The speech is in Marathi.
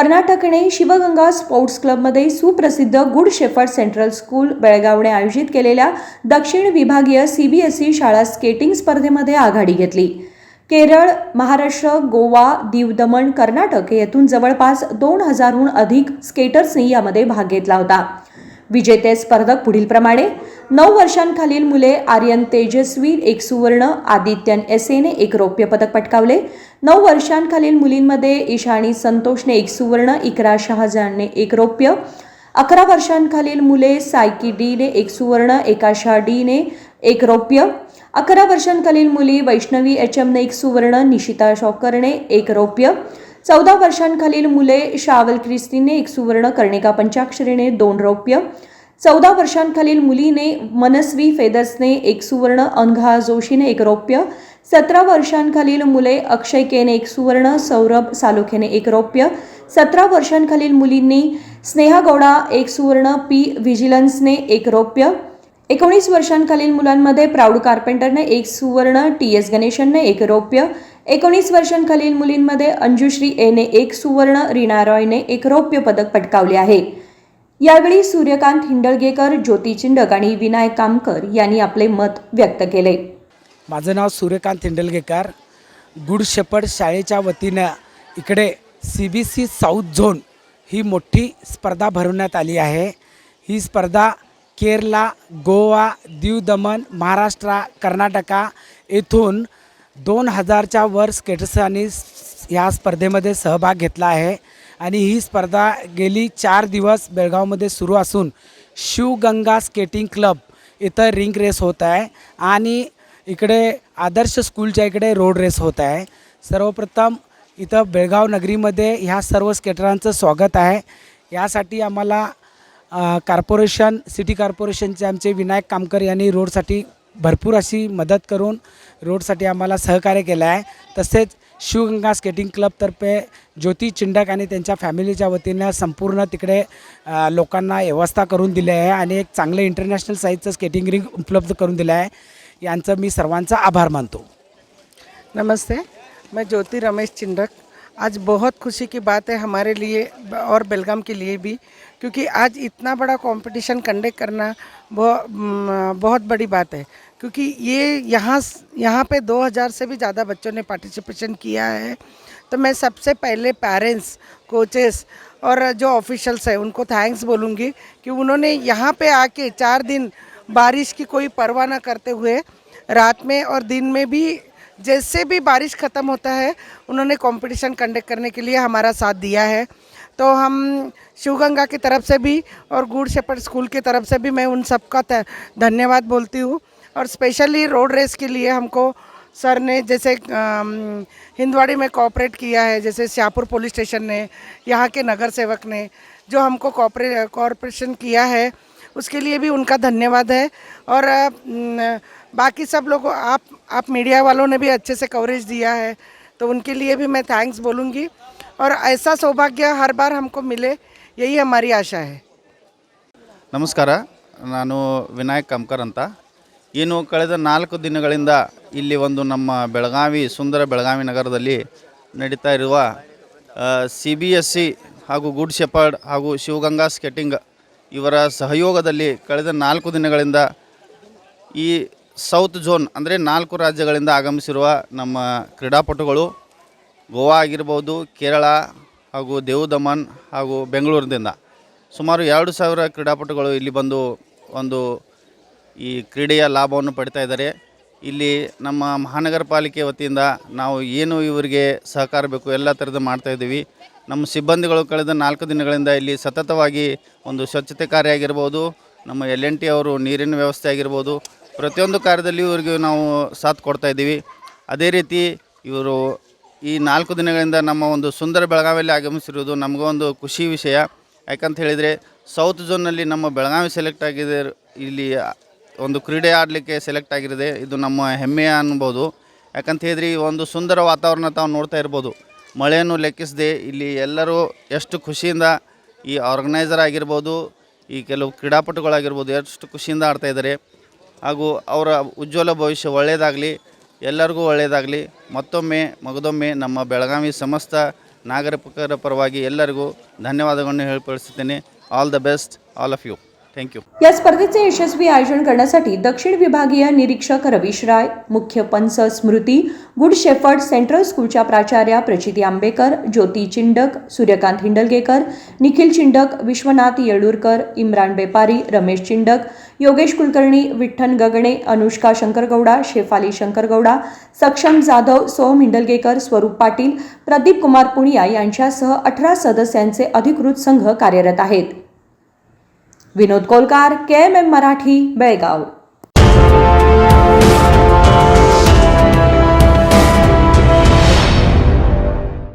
कर्नाटकने शिवगंगा स्पोर्ट्स क्लबमध्ये सुप्रसिद्ध गुड शेफर्ड सेंट्रल स्कूल बेळगावने आयोजित केलेल्या दक्षिण विभागीय सी बी एस ई शाळा स्केटिंग स्पर्धेमध्ये आघाडी घेतली. केरळ महाराष्ट्र गोवा दीव दमण कर्नाटक येथून जवळपास दोन हजारहून अधिक स्केटर्सनी यामध्ये भाग घेतला होता. विजेते स्पर्धक पुढीलप्रमाणे नऊ वर्षांखालील मुले आर्यन तेजस्वी एक सुवर्ण आदित्यन एसेने एक रौप्य पदक पटकावले. नऊ वर्षांखालील मुलींमध्ये ईशानी संतोषने एक सुवर्ण इकरा शहाजानने एक रौप्य. अकरा वर्षांखालील मुले सायकी डीने एक सुवर्ण एकाशा डीने एक रौप्य. अकरा वर्षांखालील मुली वैष्णवी एच एमने एक सुवर्ण निशिता शॉकरने एक रौप्य. चौदा वर्षांखालील मुले शावल क्रिस्तीने एक सुवर्ण कर्णिका पंचाक्षरीने दोन रौप्य. चौदा वर्षांखालील मुलीने मनस्वी फेदर्सने एक सुवर्ण अनघा जोशीने एक रौप्य सतरा वर्षांखालील मुले अक्षय केने एक सुवर्ण सौरभ सालोखेने एक रौप्य सतरा वर्षांखालील मुलींनी स्नेहा गौडा एक सुवर्ण पी व्हिजिलन्सने एक रौप्य एकोणीस वर्षांखालील मुलांमध्ये प्राऊड कार्पेंटरने एक सुवर्ण टी एस गणेशनने एक रौप्य एकोणीस वर्षांखालील मुलींमध्ये अंजुश्री एने एक सुवर्ण रीना रॉयने एक रौप्य पदक पटकावले आहे. यावेळी सूर्यकांत हिंडलगेकर ज्योती चिंडक आणि विनायक कामकर यांनी आपले मत व्यक्त केले. माझं नाव सूर्यकांत हिंडलगेकर गुड शेपर्ड शाळेच्या वतीनं इकडे C B C south zone ही मोठी स्पर्धा भरवण्यात आली आहे. ही स्पर्धा केरला गोवा दीव दमन महाराष्ट्र कर्नाटका येथून दोन हजारच्या वर स्केटर्सांनी ह्या स्पर्धेमध्ये सहभाग घेतला आहे. आणि ही स्पर्धा गेली चार दिवस बेळगावमध्ये सुरू असून शिवगंगा स्केटिंग क्लब इथं रिंग रेस होत आहे आणि इकडे आदर्श स्कूलच्या इकडे रोड रेस होत आहे. सर्वप्रथम इथं बेळगाव नगरीमध्ये ह्या सर्व स्केटरांचं स्वागत आहे. यासाठी आम्हाला कार्पोरेशन कॉर्पोरेशन सिटी कॉर्पोरेशनचे आमचे विनायक कामकर यांनी रोडसाठी भरपूर अशी मदत करून रोडसाठी आम्हाला सहकार्य केलं आहे. तसेच शिवगंगा स्केटिंग क्लबतर्फे ज्योती चिंडक आणि त्यांच्या फॅमिलीच्या वतीनं संपूर्ण तिकडे लोकांना व्यवस्था करून दिली आहे आणि एक चांगलं इंटरनॅशनल साईजचं स्केटिंग रिंग उपलब्ध करून दिलं आहे. यांचं मी सर्वांचा आभार मानतो. नमस्ते मैं ज्योति रमेश चिंडक. आज बहुत खुशी की बात है हमारे लिए और बेलगाम के लिए भी क्योंकि आज इतना बड़ा कंपटीशन कंडक्ट करना बहुत बहुत बड़ी बात है। क्योंकि ये यहाँ यहाँ पे 2000 से भी ज़्यादा बच्चों ने पार्टिसिपेशन किया है। तो मैं सबसे पहले पेरेंट्स कोचेस और जो ऑफिशल्स हैं, उनको थैंक्स बोलूँगी कि उन्होंने यहाँ पे आके चार दिन बारिश की कोई परवाह ना करते हुए रात में और दिन में भी जैसे भी बारिश ख़त्म होता है, उन्होंने कंपटीशन कंडक्ट करने के लिए हमारा साथ दिया है। तो हम शिवगंगा की तरफ़ से भी और गुड शेपर्ड स्कूल की तरफ़ से भी मैं उन सबका धन्यवाद बोलती हूँ। और स्पेशली रोड रेस के लिए हमको सर ने जैसे अम, हिंदवाड़ी में कोऑपरेट किया है जैसे शाहपुर पुलिस स्टेशन ने यहाँ के नगर सेवक ने जो हमको कॉपरे कॉरपोरेशन किया है उसके लिए भी उनका धन्यवाद है और अ, न, बाकी सब लोग आप आप मीडिया वालों ने भी अच्छे से कवरेज दिया है तो उनके लिए भी मैं थैंक्स बोलूँगी और ऐसा सौभाग्य हर बार हमको मिले यही हमारी आशा है ನಮಸ್ಕಾರ ನಾನು ವಿನಾಯಕ್ ಕಾಮ್ಕರ್ ಅಂತ ಏನು ಕಳೆದ ನಾಲ್ಕು ದಿನಗಳಿಂದ ಇಲ್ಲಿ ಒಂದು ನಮ್ಮ ಬೆಳಗಾವಿ, ಸುಂದರ ಬೆಳಗಾವಿ ನಗರದಲ್ಲಿ ನಡೀತಾ ಇರುವ ಸಿ ಬಿ ಎಸ್ ಸಿ ಹಾಗೂ ಗುಡ್ ಶೆಪರ್ಡ್ ಹಾಗೂ ಶಿವಗಂಗಾ ಸ್ಕೆಟಿಂಗ್ ಇವರ ಸಹಯೋಗದಲ್ಲಿ ಕಳೆದ ನಾಲ್ಕು ದಿನಗಳಿಂದ ಈ ಸೌತ್ ಝೋನ್ ಅಂದರೆ ನಾಲ್ಕು ರಾಜ್ಯಗಳಿಂದ ಆಗಮಿಸಿರುವ ನಮ್ಮ ಕ್ರೀಡಾಪಟುಗಳು ಗೋವಾ ಆಗಿರ್ಬೋದು, ಕೇರಳ ಹಾಗೂ ದೇವ್ ದಮನ್ ಹಾಗೂ ಬೆಂಗಳೂರಿನಿಂದ ಸುಮಾರು ಎರಡು ಸಾವಿರ ಕ್ರೀಡಾಪಟುಗಳು ಇಲ್ಲಿ ಬಂದು ಒಂದು ಈ ಕ್ರೀಡೆಯ ಲಾಭವನ್ನು ಪಡಿತಾ ಇದ್ದಾರೆ. ಇಲ್ಲಿ ನಮ್ಮ ಮಹಾನಗರ ಪಾಲಿಕೆ ವತಿಯಿಂದ ನಾವು ಏನು ಇವರಿಗೆ ಸಹಕಾರ ಬೇಕು ಎಲ್ಲ ಥರದ ಮಾಡ್ತಾಯಿದ್ದೀವಿ ನಮ್ಮ ಸಿಬ್ಬಂದಿಗಳು ಕಳೆದ ನಾಲ್ಕು ದಿನಗಳಿಂದ ಇಲ್ಲಿ ಸತತವಾಗಿ ಒಂದು ಸ್ವಚ್ಛತೆ ಕಾರ್ಯ ಆಗಿರ್ಬೋದು, ನಮ್ಮ ಎಲ್ ಎನ್ ಟಿ ಅವರು ನೀರಿನ ವ್ಯವಸ್ಥೆ ಆಗಿರ್ಬೋದು, ಪ್ರತಿಯೊಂದು ಕಾರ್ಯದಲ್ಲಿ ಇವರಿಗೆ ನಾವು ಸಾಥ್ ಕೊಡ್ತಾ ಇದ್ದೀವಿ. ಅದೇ ರೀತಿ ಇವರು ಈ ನಾಲ್ಕು ದಿನಗಳಿಂದ ನಮ್ಮ ಒಂದು ಸುಂದರ ಬೆಳಗಾವಿಯಲ್ಲಿ ಆಗಮಿಸಿರುವುದು ನಮಗೊಂದು ಖುಷಿ ವಿಷಯ. ಯಾಕಂತ ಹೇಳಿದರೆ ಸೌತ್ ಝೋನ್ನಲ್ಲಿ ನಮ್ಮ ಬೆಳಗಾವಿ ಸೆಲೆಕ್ಟ್ ಆಗಿದೆ ಇಲ್ಲಿ ಒಂದು ಕ್ರೀಡೆ ಆಡಲಿಕ್ಕೆ ಸೆಲೆಕ್ಟ್ ಆಗಿರಿದೆ ಇದು ನಮ್ಮ ಹೆಮ್ಮೆಯ ಅನ್ಬೋದು. ಯಾಕಂತ ಹೇಳಿದ್ರೆ ಈ ಒಂದು ಸುಂದರ ವಾತಾವರಣ ತಾವು ನೋಡ್ತಾ ಇರ್ಬೋದು. ಮಳೆಯನ್ನು ಲೆಕ್ಕಿಸದೆ ಇಲ್ಲಿ ಎಲ್ಲರೂ ಎಷ್ಟು ಖುಷಿಯಿಂದ ಈ ಆರ್ಗನೈಸರ್ ಆಗಿರ್ಬೋದು, ಈ ಕೆಲವು ಕ್ರೀಡಾಪಟುಗಳಾಗಿರ್ಬೋದು ಎಷ್ಟು ಖುಷಿಯಿಂದ ಆಡ್ತಾ ಇದ್ದಾರೆ. ಹಾಗೂ ಅವರ ಉಜ್ವಲ ಭವಿಷ್ಯ ಒಳ್ಳೆಯದಾಗಲಿ, ಎಲ್ಲರಿಗೂ ಒಳ್ಳೆಯದಾಗಲಿ, ಮತ್ತೊಮ್ಮೆ, ಮಗದೊಮ್ಮೆ ನಮ್ಮ ಬೆಳಗಾವಿ ಸಮಸ್ತ ನಾಗರಿಕರ ಪರವಾಗಿ ಎಲ್ಲರಿಗೂ ಧನ್ಯವಾದಗಳನ್ನು ಹೇಳಿಪಡಿಸುತ್ತೇನೆ. All the best all of you thank you या स्पर्धेचे यशस्वी आयोजन करण्यासाठी दक्षिण विभागीय निरीक्षक रवीश राय मुख्य पंच स्मृती गुड शेफर्ड सेंट्रल स्कूलच्या प्राचार्या प्रचिती आंबेकर ज्योती चिंडक सूर्यकांत हिंडलगेकर निखिल चिंडक विश्वनाथ येळूरकर इम्रान बेपारी रमेश चिंडक योगेश कुलकर्णी विठ्ठन गगणे अनुष्का शंकरगौडा शेफाली शंकरगौडा सक्षम जाधव सोम हिंडलगेकर स्वरूप पाटील प्रदीप कुमार पुणिया यांच्यासह अठरा सदस्यांचे अधिकृत संघ कार्यरत आहेत. Vinod Kolkar K M M Marathi Belgaum.